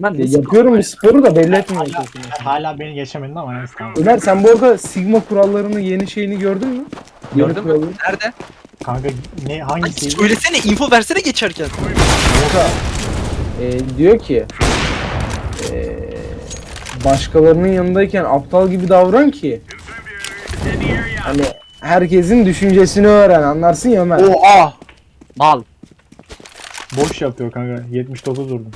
Ben Ya yapıyorum bir sporu da belli etmemek. Hala, hala beni geçemedin ama neyse. Ömer sen bu arada Sigma kurallarını yeni şeyini gördün mü? Gördüm. kuralları. Nerede? Kanka ne Ay, hangisi? söylesene info versene geçerken. Ee, diyor ki ee, başkalarının yanındayken aptal gibi davran ki hani herkesin düşüncesini öğren anlarsın ya Ömer. Oha! Mal. Boş yapıyor kanka. 79 vurdum.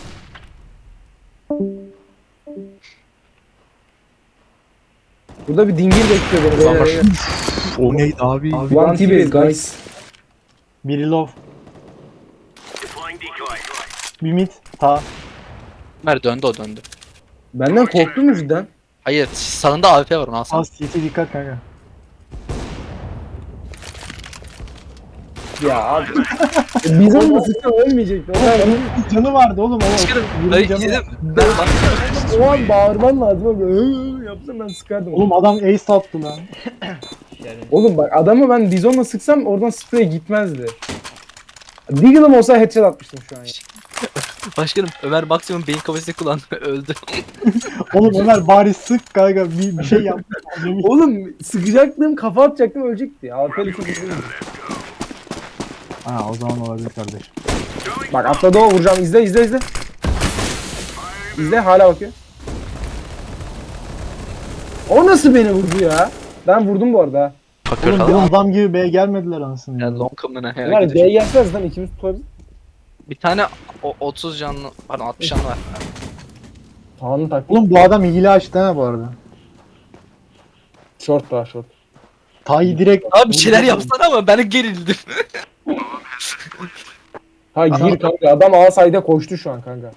Burada bir dingil bekliyor beni. Ulan bak. beyler. O neydi abi? One T-base guys. Biri low. Bir mid. Ta. Ömer döndü o döndü. Benden korktun mu cidden? Hayır sağında AWP var onu alsana. Az CT dikkat kanka. Ya abi. Biz olmasın ölmeyecekti. O an, Canı vardı oğlum. Çıkarım. Yirmi Dayı canı. Ben bak. o an bağırman lazım. Abi. "Hı" Yapsam ben sıkardım. Oğlum adam ace attı lan. Oğlum bak adamı ben Dizon'la sıksam oradan sprey gitmezdi. Deagle'ım olsa headshot atmıştım şu an ya. Başkanım Ömer maksimum beyin kapasitesi kullandı. Öldü. Oğlum Ömer bari sık kanka bir, bir şey yap. Oğlum sıkacaktım kafa atacaktım ölecekti. AWP'li çok üzüldüm. Ha o zaman olabilir kardeşim. Bak atladı o vuracağım izle izle izle. İzle hala bakıyor. O nasıl beni vurdu ya? Ben vurdum bu arada. Bakıyor Oğlum bir adam gibi B'ye gelmediler anasını. Yani ya. long com'una Ömer herhalde. D'ye gelseniz lan ikimiz tutarız. Bir tane o, 30 canlı pardon 60 canlı var. Kaan'ın taktiği. Oğlum bu adam hile açtı ha bu arada. Short daha short. Ta'yı direkt... Abi bir şeyler yapsana ama ben gerildim. Ha gir kanka adam A sayda koştu şu an kanka.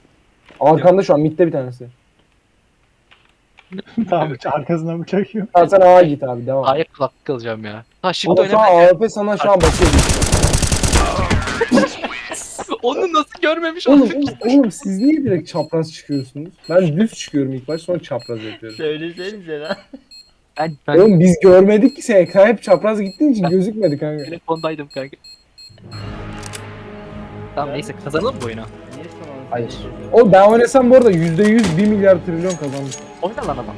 Arkanda şu an midde bir tanesi. tamam arkasına bıçak yok. Ha sen A'ya git abi devam. A'ya kulaklık alacağım ya. Ha şimdi Ama şu an oynamaya. AWP sana şu an bakıyor. Onu nasıl görmemiş Oğlum, olduk? oğlum, oğlum siz niye direkt çapraz çıkıyorsunuz? Ben düz çıkıyorum ilk baş sonra çapraz yapıyorum. Söylesenize lan. Ben, ben Oğlum biz görmedik ki sen ekran hep çapraz gittiğin için gözükmedi kanka. telefondaydım kanka. Tamam neyse kazanalım bu oyunu. Niye Hayır. Oğlum ben oynasam bu arada %100 1 milyar trilyon kazandım. Oyna lan adam.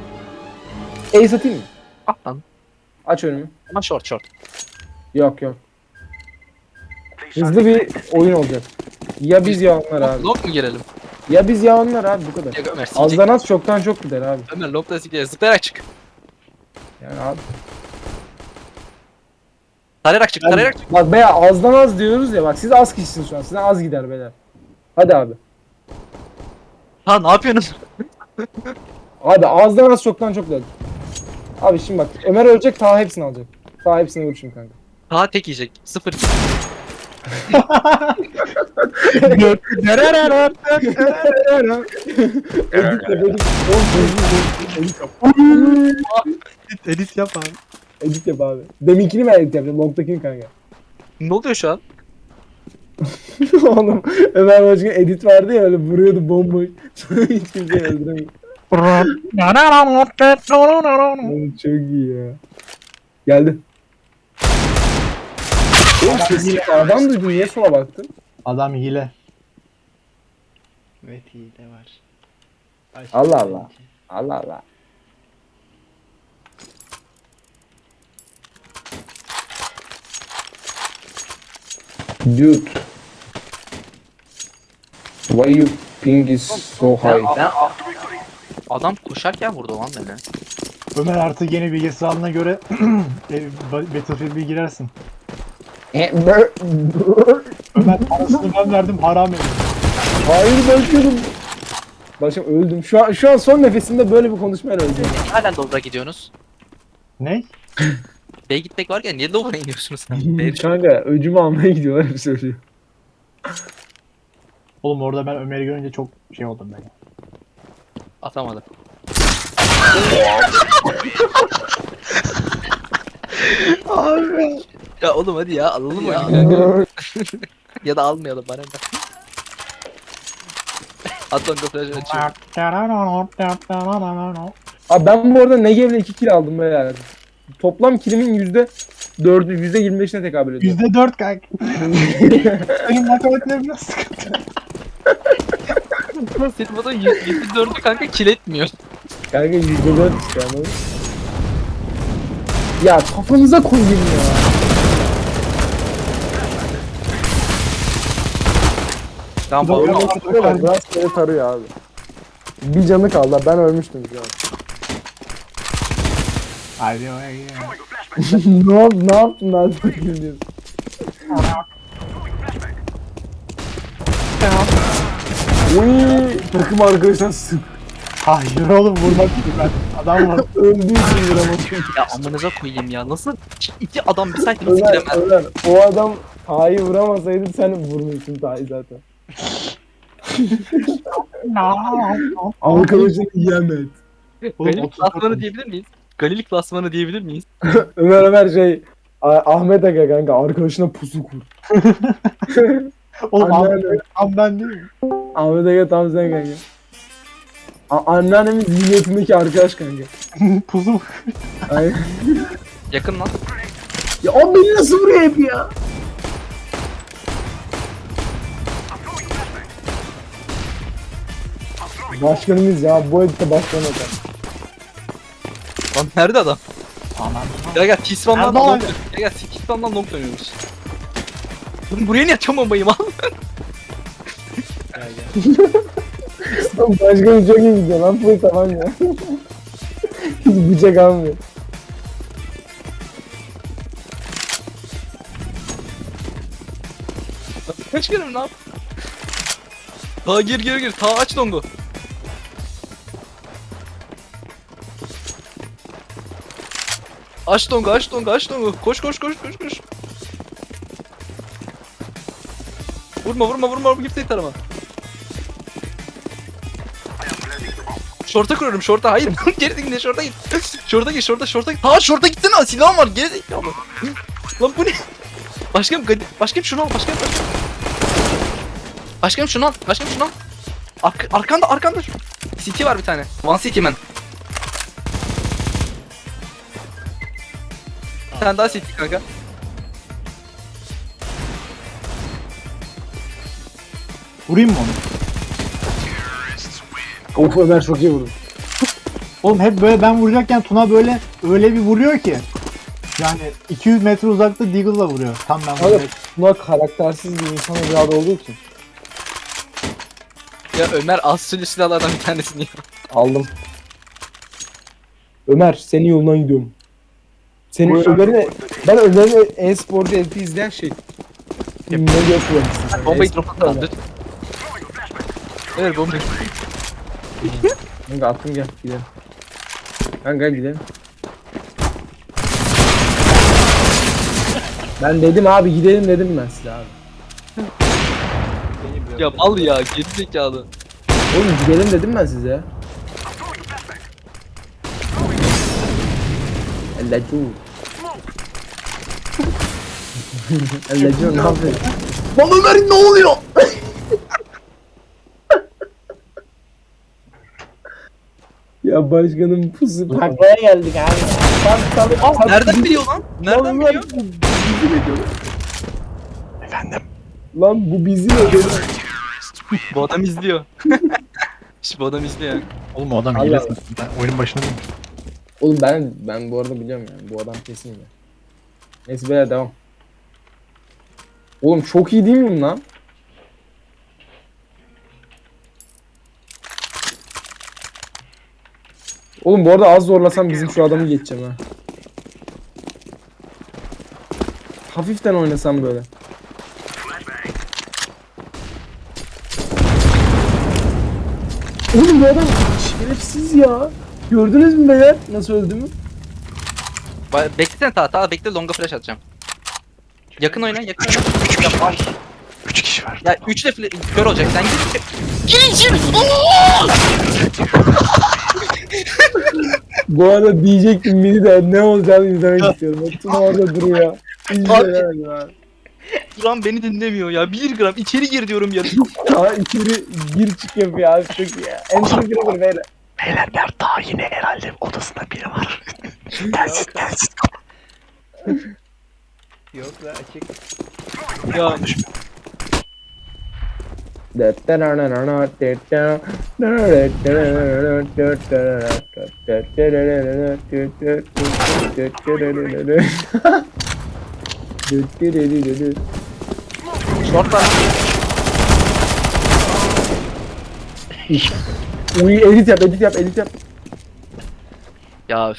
Ace atayım mı? At lan. Aç önümü. Ama short short. Yok yok. Hızlı bir oyun olacak. Ya biz ya onlar abi. Long mu girelim? Ya biz ya onlar abi bu kadar. Ya Ömer. Azdan az çoktan çok gider abi. Ömer long'da sikecek. Zıplayarak çık. Yani abi. Tarayarak çık tarayarak çık. Bak be azdan az diyoruz ya bak siz az kişisiniz şu an. Sizden az gider beyler. Hadi abi. Ha ne yapıyorsunuz? Abi azdan az çoktan çok gider. Abi şimdi bak Ömer ölecek ta hepsini alacak. Ta hepsini vur şimdi kanka. Daha tek yiyecek. Sıfır. Edit de benim. Edit yap. Edit yap abi. Edit yap abi. Deminkini ben edit yapacağım. Long'dakini kanka. ne oluyor şu an? Oğlum Ömer Başkan edit vardı ya öyle vuruyordu bomboş. Sonra hiç kimseyi öldüremiyor. Oğlum çok iyi ya. Geldi. Oğlum adam duydu niye sola baktın? Adam hile. Evet iyi de var. Allah. Allah. Allah Allah. Dude. Why you ping is so high? Ben Adam koşarken vurdu lan beni. Ömer artık yeni bilgisi alına göre e, Ba- Battlefield'e girersin. Ömer parasını ben verdim haram edin. Hayır başkanım. Başım öldüm. Şu an şu an son nefesimde böyle bir konuşmayla öldüm. Hala Lower'a gidiyorsunuz. Ne? B'ye gitmek varken niye Lower'a iniyorsunuz? B'ye Kanka öcümü almaya gidiyorlar hep söylüyor. Oğlum orada ben Ömer'i görünce çok şey oldum ben. atamadım. Abi. Ya oğlum hadi ya alalım oyunu kanka. ya da almayalım bana ne. At long flash açıyorum. Abi ben bu arada Negev'le 2 kill aldım böyle. Toplam killimin yüzde dördü, yüzde yirmi beşine tekabül ediyor. Yüzde dört kanka. Benim matematiklerim biraz sıkıntı. Senin 74'ü kanka kill etmiyor. Kanka %4 işte anladın mı? Ya kafanıza koyayım ya. Tamam balonu bak rastgele tarıyor abi. Bir canı kaldı ben ölmüştüm şu an. Hadi ya. ne, yap, ne yaptın lan diyorsun? Uy, takım arkadaşansın. Hayır oğlum vurmak için ben. Adam var. Öldüğü için vuramasın. Ya amınıza koyayım ya. Nasıl iki adam bir saatte nasıl Ömer, giremez? Ömer, o adam Ta'yı vuramasaydı sen vurmuşsun Ta'yı zaten. Arkadaşını yemet. Oğlum, 30 klasmanı diyebilir miyiz? Galil klasmanı diyebilir miyiz? Ömer Ömer şey A- Ahmet Aga kanka arkadaşına pusu kur. Oğlum Anneanne. abi, abi ben değil mi? Ahmet Aga tam sen kanka. A- anneannemin zihniyetindeki arkadaş kanka. Pusu. Aynen. Yakın lan. ya o beni nasıl vuruyor hep ya? Başkanımız ya bu editte başkan atar. Lan nerede adam? Aman. Gel gel Tisvan'dan Nerede long dön. Gel gel Tisvan'dan long dönüyoruz. Oğlum buraya niye atacağım bombayı mal? Oğlum Başkanım çok iyi gidiyor lan full tamam ya. Hiç bıçak almıyor. Kaç kere ne yap? Ta gir gir gir. Ta aç longu. Aç longu aç longu aç longu. Koş koş koş koş koş. Vurma vurma vurma vurma git tarama. Şorta kuruyorum şorta hayır geri git şorta git. Şorta git şorta şorta git. Ha şorta gitsene silahım var geri zekalı. Lan bu ne? Başkanım başkanım şunu al başkanım başkanım. Başkanım şunu al başkanım şunu al. Ark arkanda arkanda. City var bir tane. One City man. Tane daha City kanka. Vurayım mı onu? Of Ömer çok iyi vurdu. Oğlum hep böyle ben vuracakken Tuna böyle öyle bir vuruyor ki. Yani 200 metre uzakta Deagle'la vuruyor. Tam ben Abi buna karaktersiz bir insan evladı olduğu için. Ya Ömer Aslı silahlardan bir tanesini. Aldım. Ömer senin yolundan gidiyorum. Senin Buyur. Ömer'in ben Ömer'in e-sporcu LP izleyen şey. Ne yapıyor? Bombayı drop at lan lütfen. Evet bombayı. Kanka attım gel gidelim. Kanka gidelim. Ben dedim abi gidelim dedim ben size abi. Ya mal ya geri zekalı. Oğlum gidelim dedim ben size. Ellacı. Ellacı ne yapıyor? Lan Ömer ne oluyor? ya başkanım pusu taklaya geldik abi. Tam tam Aa, nereden biliyor lan? Nereden biliyor? Efendim. Lan bu bizim ödeli. Bu adam izliyor. İşte bu adam izliyor. Oğlum o adam. Ben oyunun başında değilim. Oğlum ben ben bu arada biliyorum yani bu adam kesin ya. Neyse beyler devam. Oğlum çok iyi değil miyim lan? Oğlum bu arada az zorlasam bizim şu adamı geçeceğim ha. Hafiften oynasam böyle. Oğlum bu adam şerefsiz ya. Gördünüz mü beyler nasıl öldüğümü? Ba- Beklesene ta ta bekle longa flash atacağım. Yakın oyna yakın oyna. 3 kişi var. ya üçle fla- kör olacak sen gir. Gir içeri. Bu arada diyecektim biri de ne olacağını izlemek istiyorum. Tuna orada duruyor. İzleyemedim abi. Duran beni dinlemiyor ya. 1 gram içeri gir diyorum ya. Daha içeri gir çık yapıyor abi çok iyi ya. En çok bir böyle. Beyler ben daha yine herhalde odasında biri var. Gelsin gelsin. Yok la açık. ya Short var. Uy edit yap edit yap edit yap. Ya üf.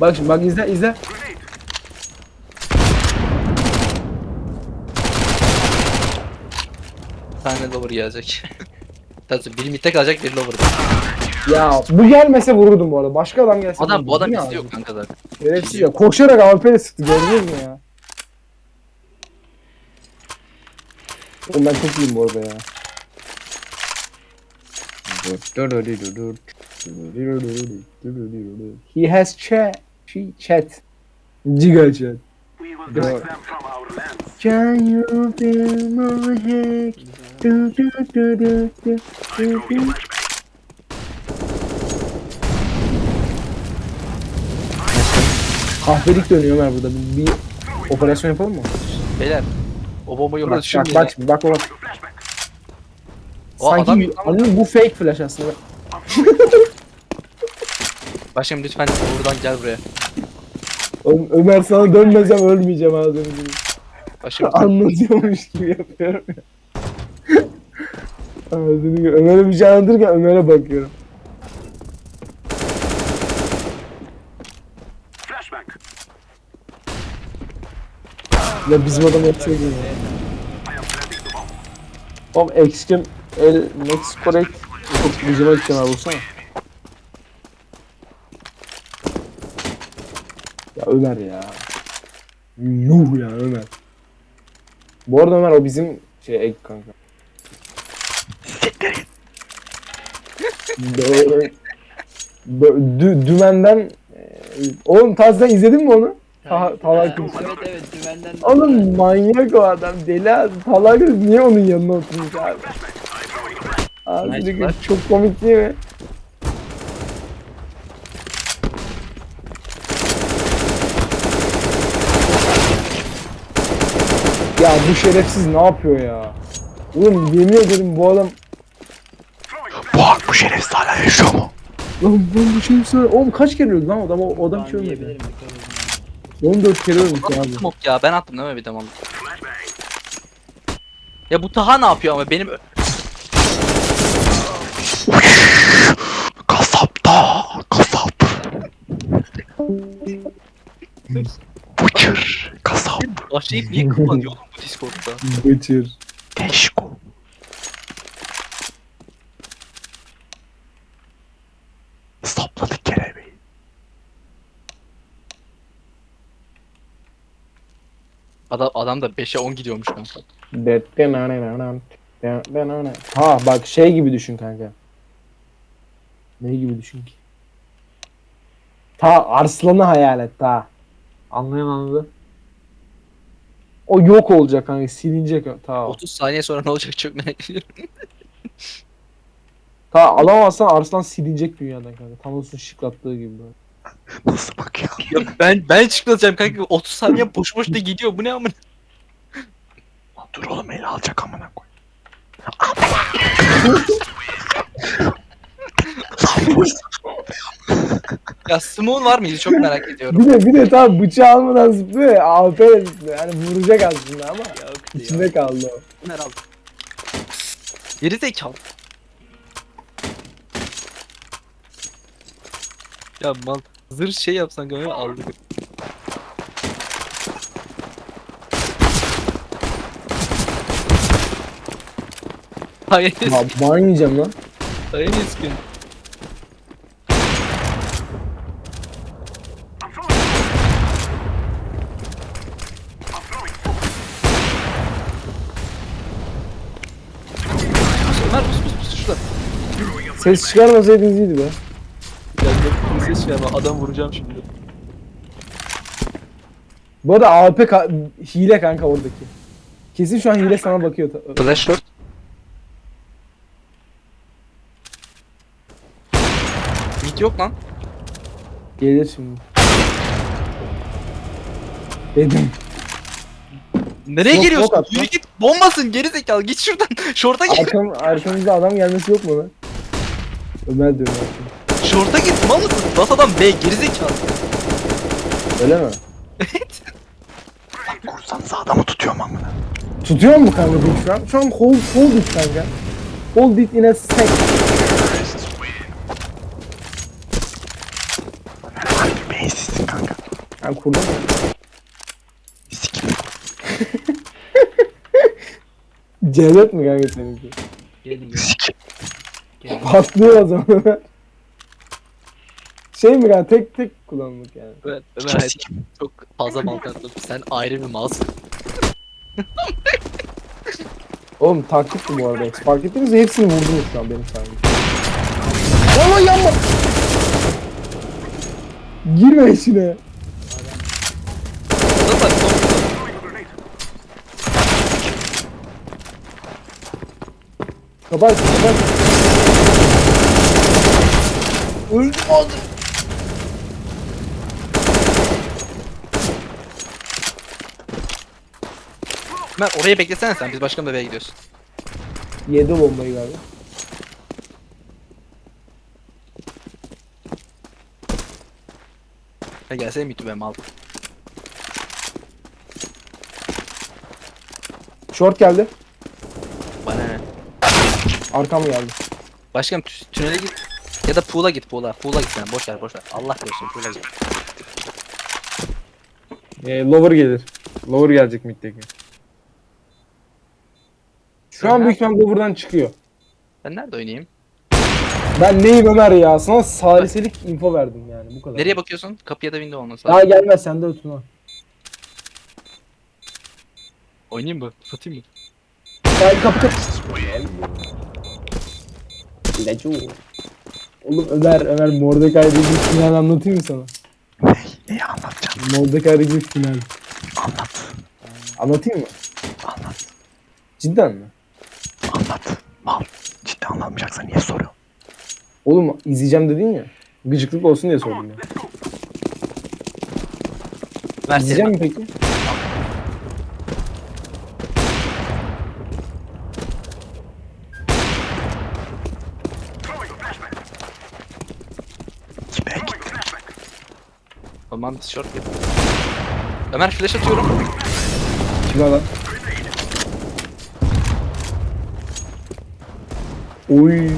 Bak şimdi bak izle izle. Bir tane lower gelecek. Tabii biri midde kalacak biri lower'da. Ya bu gelmese vururdum bu arada. Başka adam gelse. Adam bu vururdum. adam Ne bizde abi? yok kanka zaten. Şerefsiz ya. Koşarak AWP'yle sıktı gördünüz mü ya? Oğlum ben çok iyiyim bu arada ya. He has chat. She chat. Giga chat. Can you feel my head? Do, do, do, do, do, do, do. Kahvelik dönüyor Ömer burada. Bir, bir operasyon yapalım mı? Beyler. O bombayı orada Bak bak bak bak. O Sanki adam anladın mı? bu fake flash aslında. Başkanım lütfen buradan gel buraya. Oğlum, Ömer sana dönmesem ölmeyeceğim ağzını gibi. Başkanım Anlatıyormuş gibi yapıyorum ya. Ağzını. Ömer'e bir şey anlatırken Ömer'e bakıyorum. Ya bizim adam yapacak gibi. Oğlum Exkim El Max Correct gücüme gideceğim abi vursana. Ya Ömer ya. Yuh ya Ömer. Bu arada Ömer o bizim şey ek kanka. Doğru. Bö- Dü, dümenden e, Oğlum Taz sen izledin mi onu? Ta Talha Kılıç. Evet evet dümenden. Oğlum manyak o adam deli. Talha Kılıç niye onun yanına oturmuş abi? Abi Nice çok komik değil mi? Ya bu şerefsiz ne yapıyor ya? Oğlum yemin ederim bu adam Bu, bu şerefsiz hala yaşıyor mu? Lan ben bu şerefsiz Oğlum kaç kere öldü lan adam o adam hiç ölmedi. Diyebilirim dikkat edin. 14 kere ölmüş abi. smoke ya ben attım değil mi bir de. Ya bu Taha ne yapıyor ama benim Kasapta, kasap. Butcher, kasap, başlayıp niye kullanıyor oğlum bu Discord'da? Bıçır. teşko. Sapladık kelebeği. Adam, adam da 5'e 10 gidiyormuş kanka. Ha bak şey gibi düşün kanka. Ne gibi düşün ki? Ta arslanı hayal et ta. Anlayan anladı. O yok olacak kanka silinecek ta. o. 30 saniye sonra ne olacak çok merak ediyorum. Ta alamazsan arslan silinecek dünyadan kanka. Thanos'un şıklattığı gibi böyle. Nasıl bakıyor? ya ben ben çıkmayacağım kanka 30 saniye boş boş da gidiyor bu ne amına. Dur oğlum eli alacak amına koy. Ya Simon var mıydı çok merak ediyorum. Bir de bir de tam bıçağı almadan zıplıyor ya. AP. Yani vuracak aslında ama Yok içinde kaldı o. Herhalde. Geri zekalı. Ya mal zırh şey yapsan kanka aldık. Hayır, Ya ban yiyeceğim lan. hayır eskin. Ömer pus pus pus şurada. Ses çıkarmasaydınız iyiydi be. Ya yok bir ses çıkarma adam vuracağım şimdi. Bu arada AP ka- hile kanka oradaki. Kesin şu an hile sana bakıyor. ta- Flash short. Mid yok lan. Gelir şimdi. Dedim. Nereye Yok, geliyorsun? yok atma. Yürü git. Bombasın geri zekalı. Git şuradan. Şorta git. Arkam, arkamızda adam gelmesi yok mu lan? Ömer diyorum arkam. Şorta git. Mal mısın? Bas adam B geri zekalı. Öyle mi? Kursanıza adamı tutuyorum amına. Tutuyor mu kanka bu şu an? Şu an hold, hold it kanka. Hold it in a sec. Kurdum. Sikim. Cevdet mi kanka seninki? Gelin gelin. Sikim. gelin. Patlıyor o zaman. şey mi kanka tek tek kullanmak yani. Ömer, Ömer sikim. çok fazla mal kattın. Sen ayrı bir malsın. Oğlum taktikti bu arada. Fark ettiniz mi? Hepsini vurdunuz şu an benim sayemde. Aman yanma! Girme içine. Zaten son Kapat kapat. Öldüm oldu. Ömer orayı beklesene sen. Biz başka bir bebeğe gidiyoruz. Yedi bombayı galiba. Ha gelsene bir tübe mal. Short geldi. Arkam geldi. Başkanım tü- tünele git. Ya da pool'a git pool'a. Pool'a git sen. Boş ver boş ver. Allah korusun pool'a git. Ee, lower gelir. Lower gelecek middeki. Şu an büyük ihtimalle buradan çıkıyor. Ben nerede oynayayım? Ben neyim Ömer ya? Sana saliselik info verdim yani bu kadar. Nereye bakıyorsun? Kapıya da window olması Daha gelmez sen de ötün ha. Oynayayım mı? Satayım mı? Gel kapı kapı. O. Oğlum Ömer, Ömer Mordekai'deki final anlatayım mı sana? Ne? Neyi anlatacaksın? Mordekai'deki final. Anlat. Anlatayım mı? Anlat. Cidden mi? Anlat. Mal. Ciddi anlatmayacaksan niye soruyorsun? Oğlum izleyeceğim dedin ya. Gıcıklık olsun diye sordum ya. Ver İzleyecek seni. mi peki? Biz short yap. Ömer flash atıyorum. Kime lan? Oy.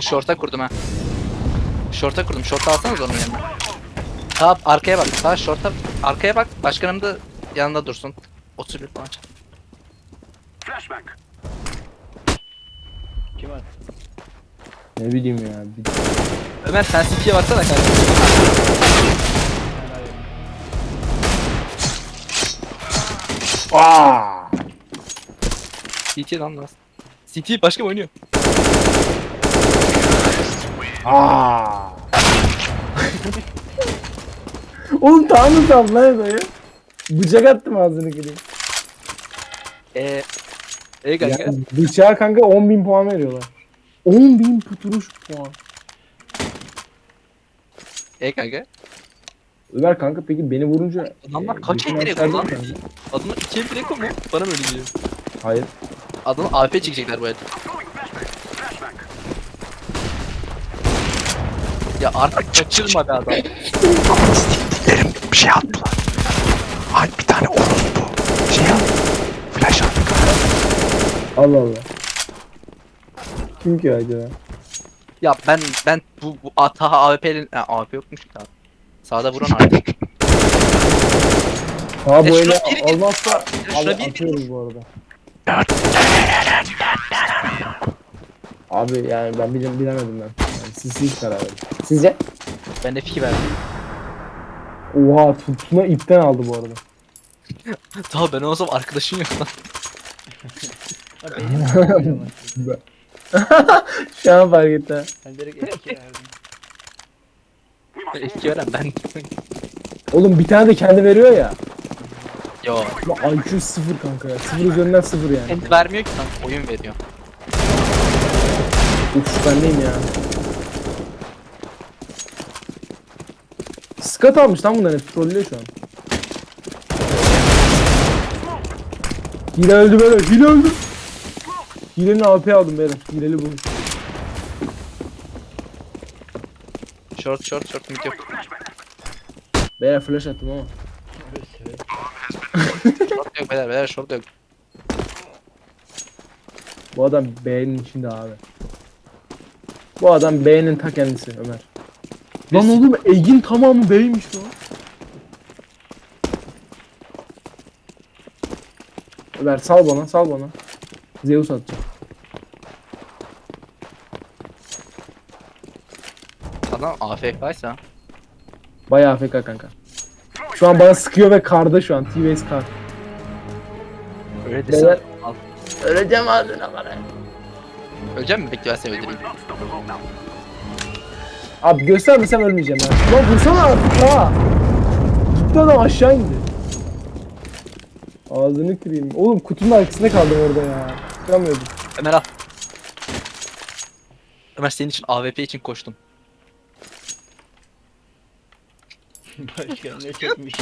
Short'a kurdum ha. Short'a kurdum. Short'a alsanız onun yanına. Tamam arkaya bak. Sağ short'a arkaya bak. Başkanım da yanında dursun. 31 falan. çal. Kim var? Ne bileyim ya. Bir... Ömer CT'ye baksana kardeşim. Aa! CT lan lan. CT başka mı oynuyor? Aa! Oğlum tanrı tam lan dayı. Bıçak attım ağzını kırayım. Eee. E kanka. Ya, bıçağa kanka 10.000 puan veriyorlar. 10.000 puturuş puan. E kanka. Ömer kanka peki beni vurunca... Adamlar e, kaç bütün el direkt maçlarda lan? kanka. Adamlar 2 el direkt mu? Bana mı öyle geliyor? Hayır. Adamlar AP çekecekler bu el. Ya artık kaçırma be adam. Siktiklerim bir şey attılar. Ay bir tane orospu. Şey at. Flash at. Allah Allah. Kim ki acaba? Ya ben ben bu, bu Ataha AWP'nin ha, AWP yokmuş ki abi. Sağda vuran artık. Ha E, bu şuna ele bir olmazsa şuna abi bir git. atıyoruz bu arada. Abi yani ben bile, bilemedim ben. Yani siz siz karar verin. Sizce? Ben de fikir verdim. Oha tutma ipten aldı bu arada. Tamam ben olsam arkadaşın yok lan. Benim. Şu an fark etti. ha. Ben direkt etki verdim. Etki veren ben. Oğlum bir tane de kendi veriyor ya. Yo. Ya IQ sıfır kanka ya. Sıfır üzerinden sıfır yani. Kendi vermiyor ki lan. Oyun veriyor. Uf bendeyim ya. Skat almış lan bunların hep trollüyor şu an. Hile öldü böyle. Hile öldü. Hilenin AP aldım beyler. Hileli bu. Short short short mid yok. Beyler flash attım ama. Short yok beyler beyler short yok. Bu adam B'nin içinde abi. Bu adam B'nin ta kendisi Ömer. Lan oğlum Egin tamamı B'ymiş lan. Ömer sal bana sal bana. Zeus atacak. Adam AFK'ysa. Bayağı AFK kanka. Şu an bana sıkıyor ve karda şu an. T-Base kar. Öyle Beyler- desene. Al. Öleceğim ağzına bana. Öleceğim mi? Bekle ben seni öldüreyim. Abi göstermesem ölmeyeceğim ya. Lan vursana artık ha. Gitti adam aşağı indi. Ağzını kırayım. Oğlum kutunun arkasında kaldım orada ya. Çıkamıyordum. Ömer al. Ömer senin için AWP için koştum. Başkan ne çekmiş.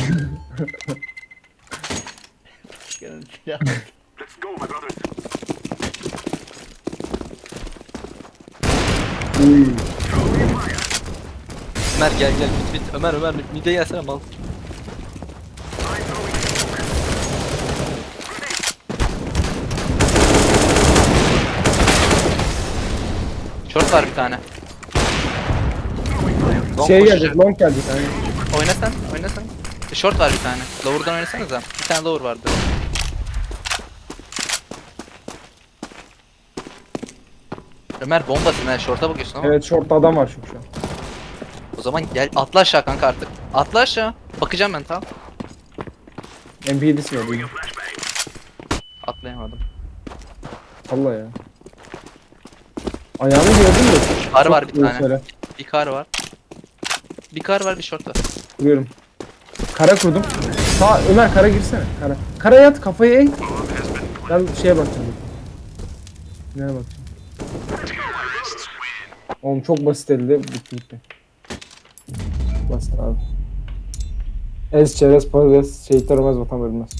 Başkanın silahı. Uy. Ömer gel gel bit bit. Ömer Ömer mide gelsene mal. Short var bir tane. Long Şey koşacak. gelecek, long gelecek. Hani. Oyna sen, oyna sen. E, Short var bir tane. Lower'dan oynasanıza. Bir tane lower vardı. Ömer bombasın ha. Short'a bakıyorsun ama. Evet, short'ta adam var çünkü şu an. O zaman gel atla aşağı kanka artık. Atla aşağı. Bakacağım ben tamam. MP7'si var. bugün. Atlayamadım. Allah ya. Ayağını gördün mü? Kar var bir Çok tane. söyle. Bir kar var. Bir kar var bir short var. Kuruyorum. Kara kurdum. Sağ Ömer kara girsene. Kara. Kara yat kafayı eğ. Ben şeye bakacağım. Nereye bakacağım? Oğlum çok basit elde bitti bitti. Basit abi. Ez çerez parez şey taramaz vatan ölmez.